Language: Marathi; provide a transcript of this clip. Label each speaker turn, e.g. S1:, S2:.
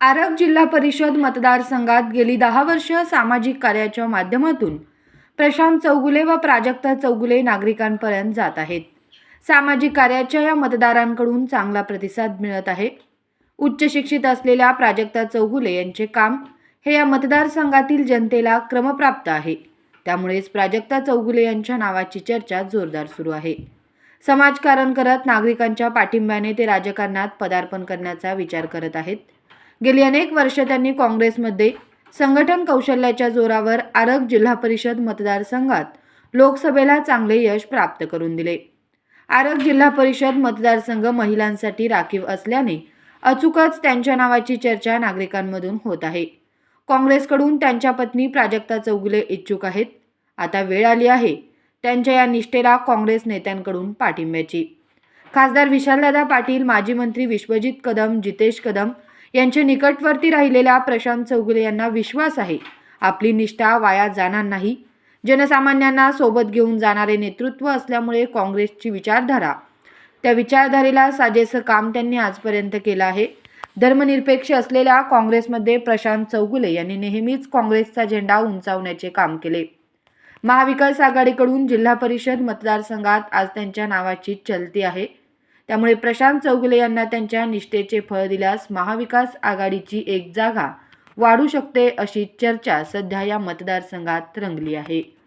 S1: आरग जिल्हा परिषद मतदारसंघात गेली दहा वर्ष सामाजिक कार्याच्या माध्यमातून प्रशांत चौगुले व प्राजक्ता चौगुले नागरिकांपर्यंत जात आहेत. सामाजिक कार्याच्या या मतदारांकडून चांगला प्रतिसाद मिळत आहे. उच्च शिक्षित असलेल्या प्राजक्ता चौगुले यांचे काम हे या मतदारसंघातील जनतेला क्रमप्राप्त आहे. त्यामुळेच प्राजक्ता चौगुले यांच्या नावाची चर्चा जोरदार सुरू आहे. समाजकारण करत नागरिकांच्या पाठिंब्याने ते राजकारणात पदार्पण करण्याचा विचार करत आहेत. गेली अनेक वर्ष त्यांनी काँग्रेसमध्ये संघटन कौशल्याच्या जोरावर आरग जिल्हा परिषद मतदारसंघात लोकसभेला चांगले यश प्राप्त करून दिले. आरग जिल्हा परिषद मतदारसंघ महिलांसाठी राखीव असल्याने अचूकच त्यांच्या नावाची चर्चा नागरिकांमधून होत आहे. काँग्रेसकडून त्यांच्या पत्नी प्राजक्ता चौगुले इच्छुक आहेत. आता वेळ आली आहे त्यांच्या या निष्ठेला काँग्रेस नेत्यांकडून पाठिंब्याची. खासदार विशालदादा पाटील माजी मंत्री विश्वजित कदम जितेश कदम यांच्या निकटवर्ती राहिलेल्या प्रशांत चौगुले यांना विश्वास आहे. आपली निष्ठा वाया जाणार नाही. जनसामान्यांना सोबत घेऊन जाणारे नेतृत्व असल्यामुळे काँग्रेसची विचारधारा. त्या विचारधारेला साजेसं काम त्यांनी आजपर्यंत केलं आहे. धर्मनिरपेक्ष असलेल्या काँग्रेसमध्ये प्रशांत चौगुले यांनी नेहमीच काँग्रेसचा झेंडा उंचावण्याचे काम केले. महाविकास आघाडीकडून जिल्हा परिषद मतदारसंघात आज त्यांच्या नावाची चलती आहे. त्यामुळे प्रशांत चौगुले यांना त्यांच्या निष्ठेचे फळ दिल्यास महाविकास आघाडीची एक जागा वाढू शकते अशी चर्चा सध्या या मतदारसंघात रंगली आहे.